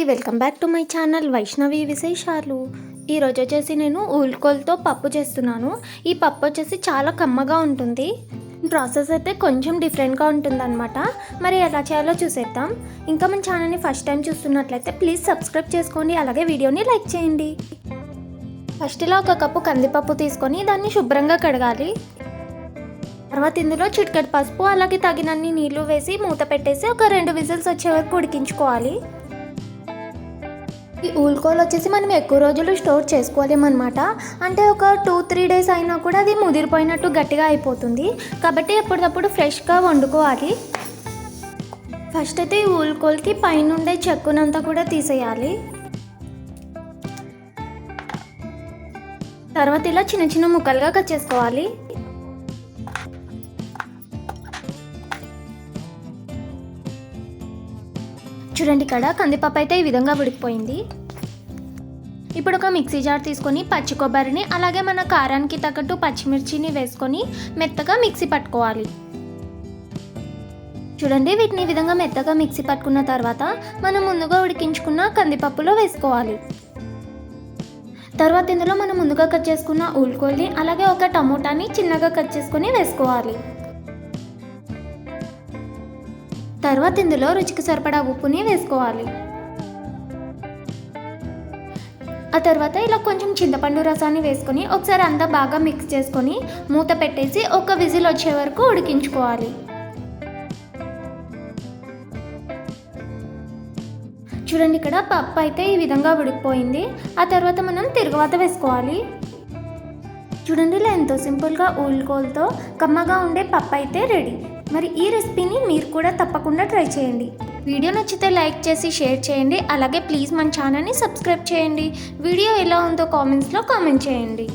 అండి welcome back to my channel Vaishnavi విశేషాలు. ఈరోజు వచ్చేసి నేను ఊల్కోల్తో పప్పు చేస్తున్నాను. ఈ పప్పు వచ్చేసి చాలా కమ్మగా ఉంటుంది. ప్రాసెస్ అయితే కొంచెం డిఫరెంట్గా ఉంటుందన్నమాట. మరి ఎలా చేయాలో చూసేద్దాం. ఇంకా మన ఛానల్ని ఫస్ట్ టైం చూస్తున్నట్లయితే ప్లీజ్ సబ్స్క్రైబ్ చేసుకోండి అలాగే వీడియోని లైక్ చేయండి. ఫస్ట్ ఇలా ఒక కప్పు కందిపప్పు తీసుకొని దాన్ని శుభ్రంగా కడగాలి. తర్వాత ఇందులో చిటికెడు పసుపు అలాగే తగినన్ని నీళ్ళు వేసి మూత పెట్టేసి ఒక రెండు విజిల్స్ వచ్చే వరకు ఉడికించుకోవాలి. ఈ ఊల్కోలు వచ్చేసి మనం ఎక్కువ రోజులు స్టోర్ చేసుకోలేమన్నమాట. అంటే ఒక టూ త్రీ డేస్ అయినా కూడా అది ముదిరిపోయినట్టు గట్టిగా అయిపోతుంది. కాబట్టి ఎప్పటికప్పుడు ఫ్రెష్గా వండుకోవాలి. ఫస్ట్ అయితే ఈ ఊల్కోలకి పైన ఉండే చెక్కునంతా కూడా తీసేయాలి. తర్వాత ఇలా చిన్న చిన్న ముక్కలుగా కట్ చేసుకోవాలి. చూడండి ఇక్కడ కందిపప్పు అయితే ఈ విధంగా ఉడికిపోయింది. ఇప్పుడు ఒక మిక్సీ జార్ తీసుకొని పచ్చి కొబ్బరిని అలాగే మన కారానికి తగ్గట్టు పచ్చిమిర్చిని వేసుకొని మెత్తగా మిక్సీ పట్టుకోవాలి. చూడండి వీటిని విధంగా మెత్తగా మిక్సీ పట్టుకున్న తర్వాత మనం ముందుగా ఉడికించుకున్న కందిపప్పులో వేసుకోవాలి. తర్వాత ఇందులో మనం ముందుగా కట్ చేసుకున్న ఉల్కోల్ని అలాగే ఒక టమోటాని చిన్నగా కట్ చేసుకొని వేసుకోవాలి. తర్వాత ఇందులో రుచికి సరిపడా ఉప్పుని వేసుకోవాలి. ఆ తర్వాత ఇలా కొంచెం చింతపండు రసాన్ని వేసుకొని ఒకసారి అంతా బాగా మిక్స్ చేసుకొని మూత పెట్టేసి ఒక విజిల్ వచ్చే వరకు ఉడికించుకోవాలి. చూడండి ఇక్కడ పప్పు అయితే ఈ విధంగా ఉడికిపోయింది. ఆ తర్వాత మనం తిరుగువాత వేసుకోవాలి. చూడండి ఇలా ఎంతో సింపుల్గా ఊల్కోల్తో కమ్మగా ఉండే పప్పు అయితే రెడీ. మరి ఈ రెసిపీని మీరు కూడా తప్పకుండా ట్రై చేయండి. వీడియో నచ్చితే లైక్ చేసి షేర్ చేయండి. అలాగే ప్లీజ్ మన ఛానల్ని సబ్స్క్రైబ్ చేయండి. వీడియో ఎలా ఉందో కామెంట్స్లో కామెంట్ చేయండి.